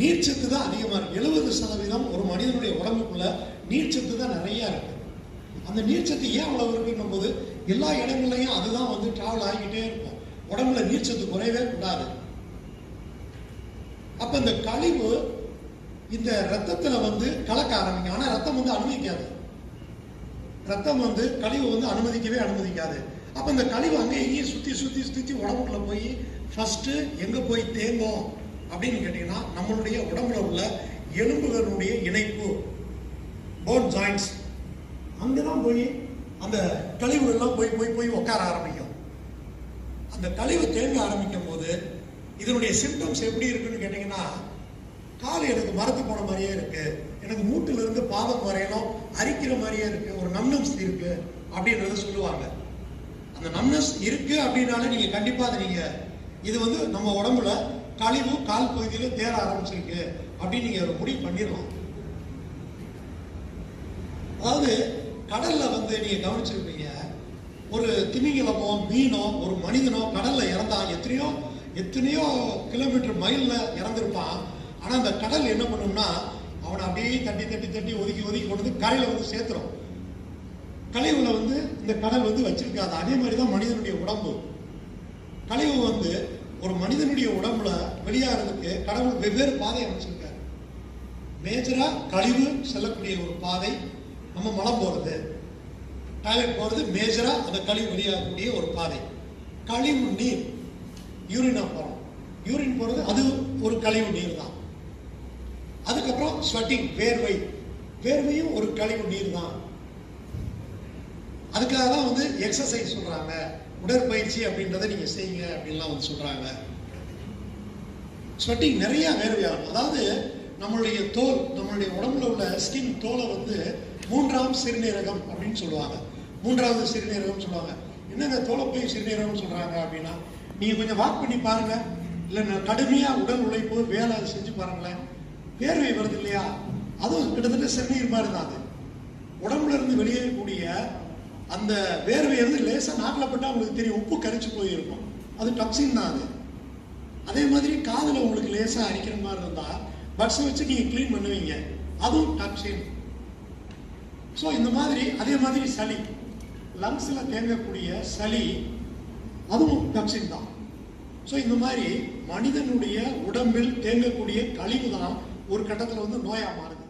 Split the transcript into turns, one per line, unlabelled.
நீர்ச்சத்து தான் அதிகமாக இருக்கு. எழுபது சதவீதம் ஒரு மனிதனுடைய உடம்புக்குள்ள நீர்ச்சத்து தான் நிறைய இருக்கு. அந்த நீர்ச்சத்து ஏன் அவ்வளவு இருக்குன்னும் போது எல்லா இடங்கள்லையும் அதுதான் வந்து டிராவல் ஆகிக்கிட்டே இருக்கும். உடம்புல நீர்ச்சத்து குறையவே கூடாது. அப்ப இந்த கழிவு இந்த ரத்தத்துல வந்து கலக்க ஆரம்பிக்கும். ஆனா ரத்தம் வந்து அனுமதிக்காது. ரத்தம் வந்து கழிவு வந்து அனுமதிக்கவே அனுமதிக்காது. அப்ப இந்த கழிவு அங்கே இங்கேயும் சுத்தி சுத்தி சுத்தி உடம்புக்குள்ள போய் ஃபர்ஸ்ட் எங்க போய் தேங்கும்? அப்படின்னு கேட்டீங்கன்னா நம்மளுடைய உடம்புல உள்ள எலும்புகளுடைய இணைப்பு போன் ஜாயின்ஸ் அங்கதான் போய் அந்த கழிவுகள்லாம் போய் போய் போய் உட்கார ஆரம்பிக்கும். அந்த கழிவு தேங்க ஆரம்பிக்கும் போது இதனுடைய சிம்டம்ஸ் எப்படி இருக்குன்னு கேட்டீங்கன்னா கால் எனக்கு மரத்து போன மாதிரியே இருக்கு. எனக்கு மூட்டுல இருந்து பாதம் வரையிலும் அரிக்கிற மாதிரியே இருக்கு. ஒரு நம்னஸ் இருக்கு அப்படின்றத சொல்லுவாங்க. அந்த நம்னஸ் இருக்கு அப்படின்னாலே நீங்க கண்டிப்பா அதை நீங்க இது வந்து நம்ம உடம்புல கழிவு கால் பகுதியில தேர ஆரம்பிச்சிருக்கு. அப்படின்னு நீங்க முடிவு பண்ணிடலாம். அதாவது கடல்ல வந்து நீங்க கவனிச்சிருப்பீங்க ஒரு திமிங்கலமோ மீனோ ஒரு மனிதனோ கடல்ல இறந்தா எத்தனையோ எத்தனையோ கிலோமீட்டர் மைல்ல இறந்திருப்பான். ஆனா அந்த கடல் என்ன பண்ணும்னா அவனை அப்படியே தட்டி தட்டி தட்டி ஒதுக்கி ஒதுக்கி கொண்டு வந்து கரையில வந்து சேர்த்துரும். கழிவுல வந்து இந்த கடல் வந்து வச்சிருக்காது. அதே மாதிரி தான் மனிதனுடைய உடம்பு. கழிவு வந்து ஒரு மனிதனுடைய உடம்புல வெளியாகிறதுக்கு கடவுள் வெவ்வேறு பாதை அமைச்சிருக்காரு. மேஜரா கழிவு செல்லக்கூடிய ஒரு பாதை நம்ம மலம் போறது. டாய்லெட் போறது மேஜரா அந்த கழிவு வெளியாகக்கூடிய ஒரு பாதை. கழிவு நீர் யூரினா போகிறோம் யூரின் போகிறது அது ஒரு கழிவு நீர் தான். அதுக்கப்புறம் ஸ்வெட்டிங் வேர்வை. வேர்வையும் ஒரு கழிவு நீர் தான். அதுக்காக தான் வந்து எக்ஸசைஸ் சொல்கிறாங்க உடற்பயிற்சி அப்படின்றத நீங்கள் செய்யுங்க அப்படின்லாம் வந்து சொல்கிறாங்க ஸ்வெட்டிங் நிறையா வேர்வையாகும் அதாவது நம்மளுடைய தோல் நம்மளுடைய உடம்புல உள்ள ஸ்கின் தோலை வந்து மூன்றாம் சிறுநீரகம் அப்படின்னு சொல்லுவாங்க. மூன்றாவது சிறுநீரகம் சொல்லுவாங்க. என்னங்க தோலை போய் சிறுநீரகம் சொல்கிறாங்க அப்படின்னா? நீங்கள் கொஞ்சம் வாக் பண்ணி பாருங்க. இல்லை கடுமையாக உடல் உழைப்பு வேலை செஞ்சு பாருங்களேன். வேர்வை வருது இல்லையா? அதுவும் கிட்டத்தட்ட சிறுநீர் மாதிரி தான் அது. உடம்புல இருந்து வெளியேறக்கூடிய அந்த வேர்வை வந்து லேசாக நாக்கில் பட்டால் உங்களுக்கு தெரியும் உப்பு கரைச்சி போயிருக்கும். அது டாக்ஸின் தான் அது. அதே மாதிரி காதில் உங்களுக்கு லேசாக அரிக்கிற மாதிரி இருந்தால் பட்ஸை வச்சு நீங்கள் க்ளீன் பண்ணுவீங்க. அதுவும் டாக்ஸின் ஸோ இந்த மாதிரி அதே மாதிரி சளி. லங்ஸில் தேங்கக்கூடிய சளி அதுவும் டாக்ஸின் தான். ஸோ இந்த மாதிரி மனிதனுடைய உடம்பில் தேங்கக்கூடிய கழிவு தான் ஒரு கட்டத்தில் வந்து நோயாக மாறுது.